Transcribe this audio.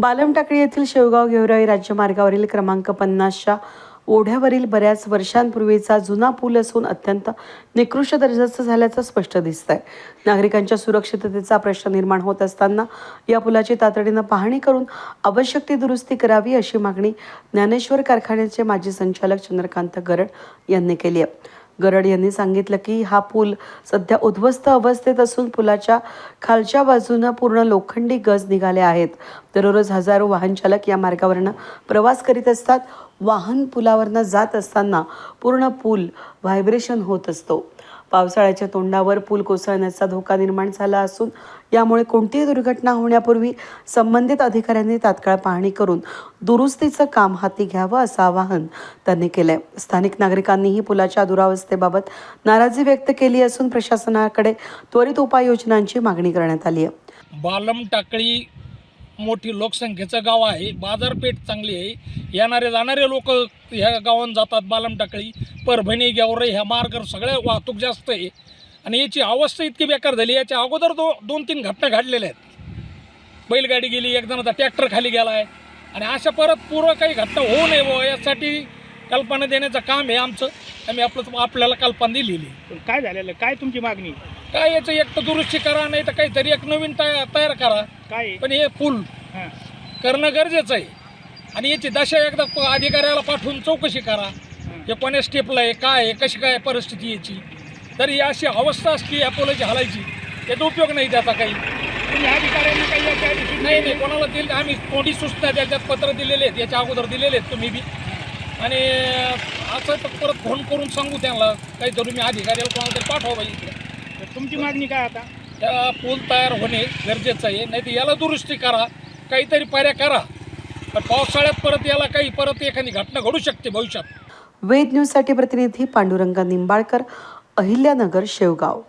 बालमटाकळी येथील शेवगाव गेवराई राज्यमार्गावरील क्रमांक पन्नासच्या ओढ्यावरील बऱ्याच वर्षांपूर्वीचा जुना पूल असून अत्यंत निकृष्ट दर्जाचं झाल्याचं स्पष्ट दिसतंय. नागरिकांच्या सुरक्षिततेचा प्रश्न निर्माण होत असताना या पुलाची तातडीनं पाहणी करून आवश्यक ती दुरुस्ती करावी अशी मागणी ज्ञानेश्वर कारखान्याचे माजी संचालक चंद्रकांत गरड यांनी केली आहे. गरड यांनी सांगितलं की हा पूल सध्या उद्ध्वस्त अवस्थेत असून पुलाच्या खालच्या बाजूनं पूर्ण लोखंडी गज निघाले आहेत. दररोज हजारो वाहनचालक या मार्गावरनं प्रवास करीत असतात. वाहन पुलावरनं जात असताना पूर्ण पूल व्हायब्रेशन होत असतो. पावसाळ्याच्या तोंडावर पूल कोसळण्याचा धोका निर्माण झाला असून यामुळे कोणतीही दुर्घटना होण्यापूर्वी संबंधित अधिकाऱ्यांनी तात्काळ पाहणी करून दुरुस्तीचं काम हाती घ्यावं असं आवाहन त्यांनी केलंय. स्थानिक नागरिकांनीही पुलाच्या दुरावस्थेबाबत नाराजी व्यक्त केली असून प्रशासनाकडे त्वरित उपाययोजनांची मागणी करण्यात आली आहे. बालम टाकळी मोठी लोकसंख्येचं गाव आहे बाजारपेठ चांगली आहे. येणारे जाणारे लोक ह्या गावात जातात बालमटाकळी परभणी गेवरे ह्या मार्गावर सगळ्या वाहतूक जास्त आहे. आणि याची अवस्था इतकी बेकार झाली याच्या अगोदर दो दोन तीन घटना घडलेल्या आहेत. बैलगाडी गेली एक जणाचा ट्रॅक्टर खाली गेला आहे आणि अशा परत पूर्व काही घटना होऊ नये बुवा यासाठी कल्पना देण्याचं काम आहे आमचं. आम्ही आपलं आपल्याला कल्पना दिलेली आहे. पण काय झालेलं? काय तुमची मागणी? काय याचं एक तर दुरुस्ती करा नाही तर काहीतरी एक नवीन तया तयार करा. काय? पण हे पूल हां. करणं गरजेचं आहे. आणि याची दशा एकदा प- अधिकाऱ्याला पाठवून चौकशी करा. हे. कोण्या स्टेपला आहे काय आहे कशी काय परिस्थिती याची. तर ही अशी अवस्था असली या पुलाची हालायची. याचा उपयोग नाही त्याचा काही. तुम्ही अधिकाऱ्यांना काही याच्या आधी सूचना नाही नाही कोणाला दिले आम्ही कोणी सूचना त्याच्यात पत्र दिलेले आहेत याच्या अगोदर दिलेले आहेत तुम्ही बी. आणि असं तर परत फोन करून सांगू त्यांना. काहीतरी मी अधिकाऱ्याला कोणाला तरी पाठवा बाई इकडे. तर तुमची मागणी काय आता? त्या पूल तयार होणे गरजेचं आहे. नाही तर याला दुरुस्ती करा. काहीतरी पर्याय करा. पण पावसाळ्यात परत याला काही परत एखादी घटना घडू शकते भविष्यात. वेद न्यूजसाठी प्रतिनिधी पांडुरंग निंबाळकर अहिल्यानगर शेवगाव.